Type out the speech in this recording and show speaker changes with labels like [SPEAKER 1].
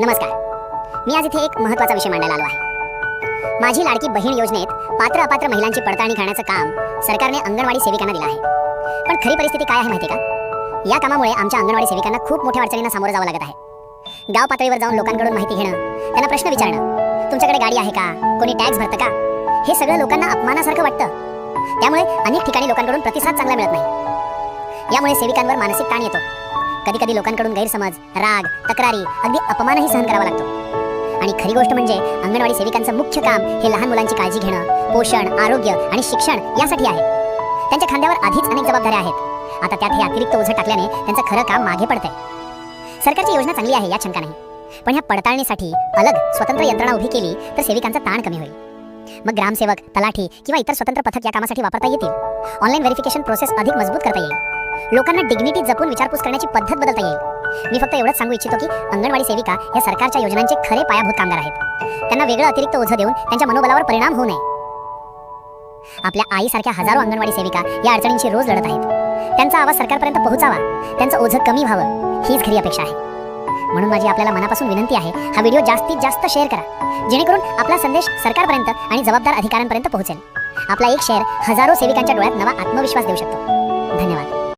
[SPEAKER 1] नमस्कार. मी आज इथे एक महत्त्वाचा विषय मांडायला आलो आहे. माझी लाडकी बहीण योजनेत पात्र अपात्र महिलांची पडताळणी करण्याचं काम सरकारने अंगणवाडी सेविकांना दिलं आहे. पण खरी परिस्थिती काय आहे माहिती का? या कामामुळे आमच्या अंगणवाडी सेविकांना खूप मोठ्या अडचणींना सामोरं जावं लागत आहे. गाव पातळीवर जाऊन लोकांकडून माहिती घेणं त्यांना प्रश्न विचारणं तुमच्याकडे गाडी आहे का? कोणी टॅक्स भरतं का? हे सगळं लोकांना अपमानासारखं वाटतं. त्यामुळे अनेक ठिकाणी लोकांकडून प्रतिसाद चांगला मिळत नाही. यामुळे सेविकांवर मानसिक ताण येतो. कधी कधी लोकांकडून गैरसमज राग तक्रारी अगदी अपमानही सहन करावा लागतो. आणि खरी गोष्ट म्हणजे अंगणवाडी सेविकांचं मुख्य काम हे लहान मुलांची काळजी घेणं पोषण आरोग्य आणि शिक्षण यासाठी आहे. त्यांच्या खांद्यावर आधीच अनेक जबाबदाऱ्या आहेत. आता त्यात हे अतिरिक्त ओझं टाकल्याने त्यांचं खरं काम मागे पडतंय. सरकारची योजना चांगली आहे या शंका नाही. पण ह्या पडताळणीसाठी अलग स्वतंत्र यंत्रणा उभी केली तर सेविकांचा ताण कमी होईल. मग ग्रामसेवक तलाठी किंवा इतर स्वतंत्र पथक या कामासाठी वापरता येतील? ऑनलाईन व्हेरिफिकेशन प्रोसेस अधिक मजबूत करता येईल. लोकांना डिग्निटी जपून विचारपूस करण्याची पद्धत बदलता येईल. मी फक्त एवढंच सांगू इच्छितो की अंगणवाडी सेविका या सरकारच्या योजनांचे खरे पायाभूत कामगार आहेत. त्यांना वेगळं अतिरिक्त ओझं देऊन त्यांच्या मनोबलावर परिणाम होऊ नये. आपल्या आईसारख्या हजारो अंगणवाडी सेविका या अडचणींशी रोज लढत आहेत. त्यांचा आवाज सरकारपर्यंत पोहोचावा. त्यांचं ओझं कमी व्हावं. हीच खरी अपेक्षा आहे. म्हणून माझी आपल्याला मनापासून विनंती आहे हा व्हिडिओ जास्तीत जास्त शेअर करा. जेणेकरून आपला संदेश सरकारपर्यंत आणि जबाबदार अधिकाऱ्यांपर्यंत पोहोचेल. आपला एक शेअर हजारो सेविकांच्या डोळ्यात नवा आत्मविश्वास देऊ शकतो. धन्यवाद.